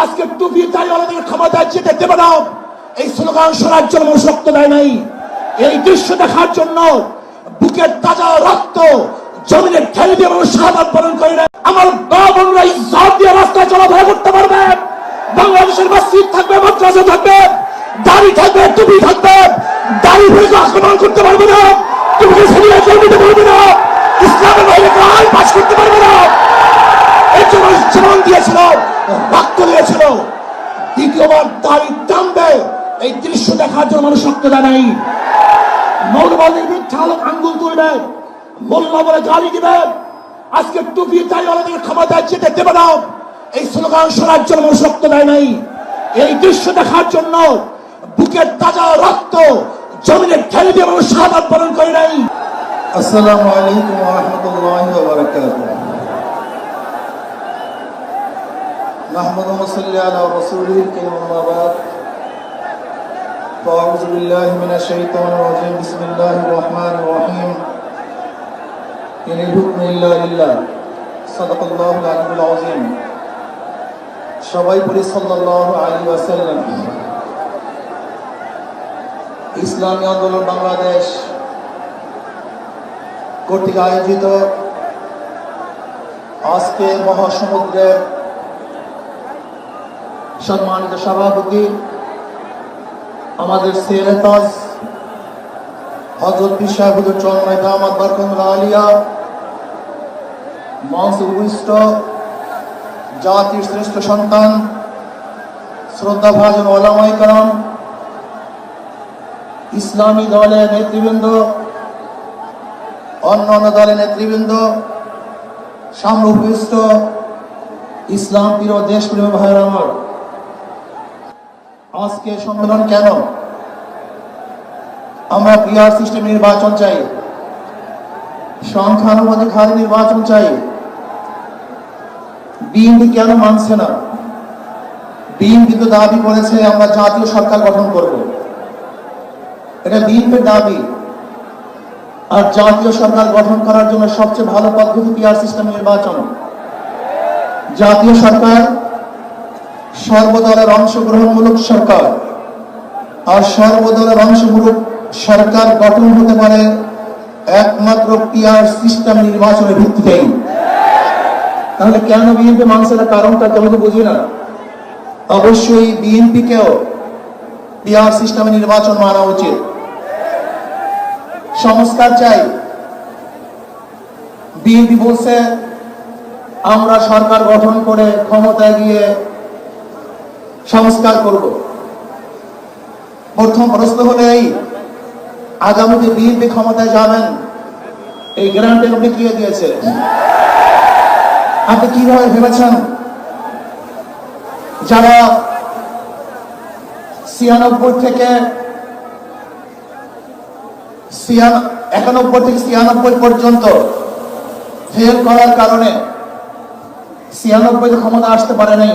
আজকে টুপি দাড়িওয়ালাদের ক্ষমতায় যেতে দেবে না। এই স্লোগান শোনার জন্য শক্ত দেয় নাই। এই দৃশ্য দেখার জন্য বুকের তাজা রক্ত জমিনে ঠেলে দিয়ে মানুষ শাহাদ বরণ করে নেয়। আমার মা বোনরা ইজ্জত দিয়ে রাস্তায় চলাফেরা করতে পারবে। বাংলাদেশের মসজিদ থাকবে, মাদ্রাসা থাকবে, দাড়ি থাকবে, টুপি থাকবে। দাড়ি ভুড়িকে আক্রমণ করতে পারবে না। ছেড়ে জল দিতে পারবে না। ইসলামের বাইরে আইন পাস করতে পারবে না? মানুষ জীবন দিয়েছিল রক্ত দিয়েছিল দ্বিতীয়বার তারই টানবে এই দৃশ্য দেখার জন্য মানুষ রক্ত জানাই মৌলবাদের মিথ্যা আলোক আঙ্গুল তুলবেন মোল্লা বলে গালি দিবেন আজকে টুপি, তাই অনেকের ক্ষমতায় যেতে দেবে না। এই স্লোগান শোনার জন্য মানুষ রক্ত দেয় নাই। এই দৃশ্য দেখার জন্য বুকের তাজা রক্ত জমিনে ঠেলে দিয়ে মানুষ সাদা পালন করে নাই। আসসালামু আলাইকুম রহমতুল্লাহ الله وبركاته نحمد ونصلي على رسوله الكريم أما بعد فأعوذ بالله من الشيطان الرجيم بسم الله الرحمن الرحيم إن الحكم إلا لله صدق الله العلي العظيم সবাই বলি সাল্লাল্লাহু আলাইহি ওয়াসাল্লাম ইসলামী আন্দোলন বাংলাদেশ কর্তৃক আয়োজিত আজকে মহাসমুদ্রের সম্মানিত সভাপতি, আমাদের সেরেতাজ হজরত পিসাহুদুর চন্ময় দামাদ বরকমুল আলিয়া মঞ্চ উপবিষ্ট জাতির শ্রেষ্ঠ সন্তান, শ্রদ্ধা ভাজন ওলামাই কালাম ইসলামী দলের নেতৃবৃন্দ অন্যান্য দলের নেতৃবৃন্দ, সামনে উপবিষ্ট ইসলাম প্রিয় দেশ প্রিয় ভাইয়ের আমার। আজকে সম্মেলন কেন? আমরা পিআর সিস্টেম নির্বাচন চাই। সংখ্যানুপাতিক হারে নির্বাচন চাই। বিএনপি কেন মানছে না? বিএনপি তো দাবি করেছে, আমরা জাতীয় সরকার গঠন করব। এটা বিএনপির দাবি। আর জাতীয় সরকার গঠন করার জন্য সবচেয়ে ভালো পদ্ধতি পিআর সিস্টেম নির্বাচন। জাতীয় সরকার সর্বদলের অংশগ্রহণমূলক সরকার। আর সর্বদলের অংশমূলক সরকার গঠন হতে পারে একমাত্র পিআর সিস্টেম নির্বাচনের ভিত্তিতেই তাহলে কেন বিএনপি মানুষের কারণটা কেমন বুঝি না। অবশ্যই বিএনপিকেও পিআর সিস্টেমে নির্বাচন মানা উচিত। সংস্কার চাই। বিএনপি বলছে, আমরা সরকার গঠন করে ক্ষমতায় গিয়ে সংস্কার করব। প্রথম প্রশ্ন হলে এই, আগামীতে বিএনপি ক্ষমতায় যাবেন, এই গ্যারান্টি আপনি কে দিয়েছে আপনি কীভাবে ভেবেছেন? যারা ছিয়ানব্বই থেকে একানব্বই থেকে ছিয়ানব্বই পর্যন্ত ফেল করার কারণে ছিয়ানব্বইতে ক্ষমতা আসতে পারে নাই।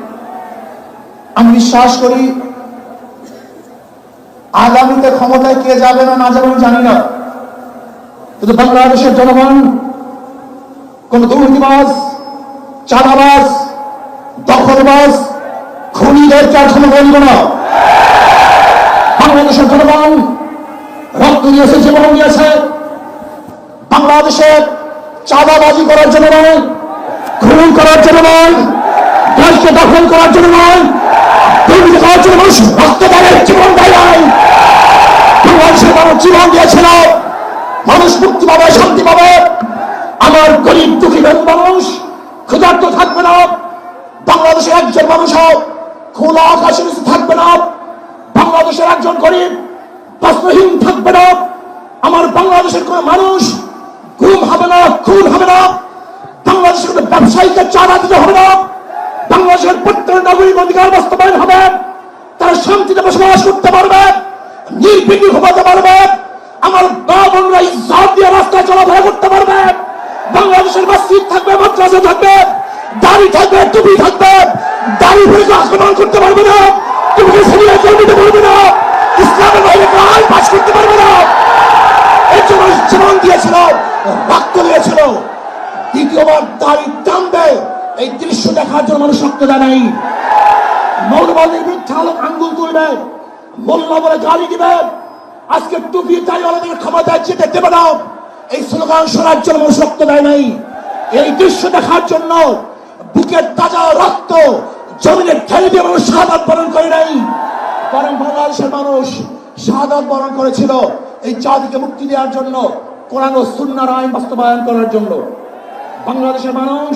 আমি বিশ্বাস করি, আগামীতে ক্ষমতায় কে যাবে না না যাবে আমি জানি না। কিন্তু বাংলাদেশের জনগণ, কোন দুর্নীতিবাজ, চাঁদাবাজ, দখলবাজ খুনিদেরকে আর ক্ষমতা দিব না। বাংলাদেশের জনগণ রক্ত দিয়েছে জীবন দিয়েছে। বাংলাদেশের চাঁদাবাজি করার জন্য নয়, খুন করার জন্য নয় দেশকে দখল করার জন্য নয় দুর্নীতি করার জন্য মানুষ, রক্ত জীবন দেয় নাই। বাংলাদেশের মানুষ জীবন দিয়েছিল। মানুষ মুক্তি পাবে, শান্তি পাবে। আমার গরিব দুঃখী মানুষ, ক্ষুধার্ত থাকবে না। বাংলাদেশের একজন মানুষ খোলা আকাশের থাকবে না। বাংলাদেশের একজন গরিব বস্ত্রহীন থাকবে না। আমার বাংলাদেশের কোন মানুষ গুম হবে না, খুন হবে না। বাংলাদেশের কোন ব্যবসায়ীকে চাঁদা দিতে হবে না। বাংলাদেশের প্রত্যেক নাগরিক অধিকার বাস্তবায়ন হবে। তারা শান্তিতে বসবাস করতে পারবে নির্বিঘ্নে ঘুমাতে পারবে। আমার মা বোনরা ইজ্জত দিয়ে রাস্তায় চলাফেরা করতে পারবে। বাংলাদেশের মসজিদ থাকবে, মাদ্রাসা থাকবে, দাড়ি থাকবে, টুপি থাকবে। দাড়ি ভরে আক্রমণ করতে পারবে না। তুমি সিরিয়া জন্মিতে পারবে না। ইসলামের বাইরে আইন পাশ করতে পারবে না। এর জন্য জীবন দিয়েছিল, রক্ত দিয়েছিল, দ্বিতীয়বার দাড়ি টানবে এই দৃশ্য দেখার জন্য মানুষ রক্ত দেয় নাই। মৌলবাদের বিরুদ্ধে আলোক আঙ্গুল তুলবে মোল্লা বলে গালি দিবে। আজকে টুপি দাড়িওয়ালাদের ক্ষমতায় যেতে দেবে না। এই স্লোগান শোনার জন্য মানুষ রক্ত দেয় নাই। এই দৃশ্য দেখার জন্য বুকের তাজা রক্ত জমিনে ঠেলে দিয়ে মানুষ শাহাদ বরণ করে নাই। বরং বাংলাদেশের মানুষ শাহাদ বরণ করেছিল এই জাতিকে মুক্তি দেওয়ার জন্য কোরআন ও সুন্নার আইন বাস্তবায়ন করার জন্য। বাংলাদেশের মানুষ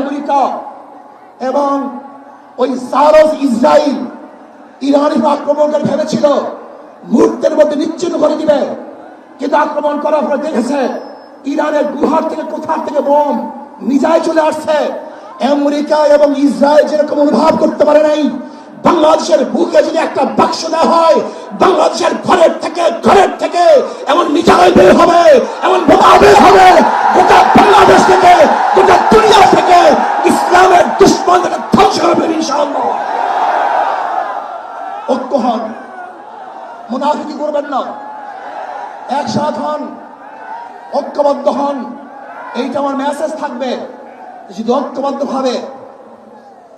আমেরিকা এবং ওই সারস ইসরায়েল ইরানি আক্রমণকারী ভেবেছিল মুহূর্তের মধ্যে নিশ্চিন্ন করে দিবে। কিন্তু আক্রমণ করার পরে দেখেছে ইরানের গুহার থেকে কোথার থেকে বোম নিজায় চলে আসছে। আমেরিকা এবং ইসরায়েল যেরকম অনুভব করতে পারে নাই বাংলাদেশের বুকে যদি একটা বাক্স দেওয়া হয়, বাংলাদেশের ঘরের থেকে ঘরের থেকে এমন মিজাইল বের হবে, এমন বোমা বের হবে, গোটা বাংলাদেশ থেকে, গোটা দুনিয়া থেকে ইসলামের দুশ্মনকে ধ্বংস করবে ঐক্য হন। করবেন না। একসাথ হন। ঐক্যবদ্ধ হন। এইটা আমার মেসেজ থাকবে। যদি ঐক্যবদ্ধ ভাবে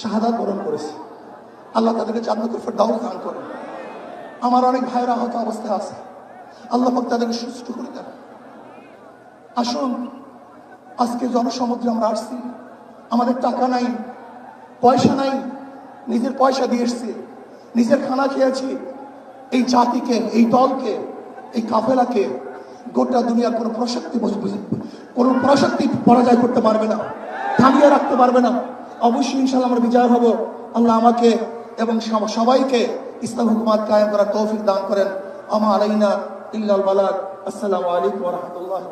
শাহাদাত বরণ করেছে। আল্লাহ তাদেরকে জান্নাতুল ফেরদাউস দান করেন। আমার অনেক ভাইয়েরা আহত অবস্থায় আছে। আল্লাহ পাক তাদেরকে সুস্থ করে দেন। আসুন, আজকে জনসমুদ্রে আমরা আসছি। আমাদের টাকা নাই, পয়সা নাই, নিজের পয়সা দিয়ে এসছি। নিজের খানা খেয়েছি। এই জাতিকে, এই দলকে, এই কাফেলাকে গোটা দুনিয়ার কোনো প্রশক্তি কোনো প্রশক্তি পরাজয় করতে পারবে না, থামিয়ে রাখতে পারবে না। অবশ্যই ইনশাল্লাহ আমরা বিজয় হব। আল্লাহ আমাকে এবং সবাইকে ইসলাম হুকুমাত কায়েম করার তৌফিক দান করেন। আমা আলাইনা ইল্লাল বালাদ আসসালামু আলাইকুম রাহমাতুল্লাহি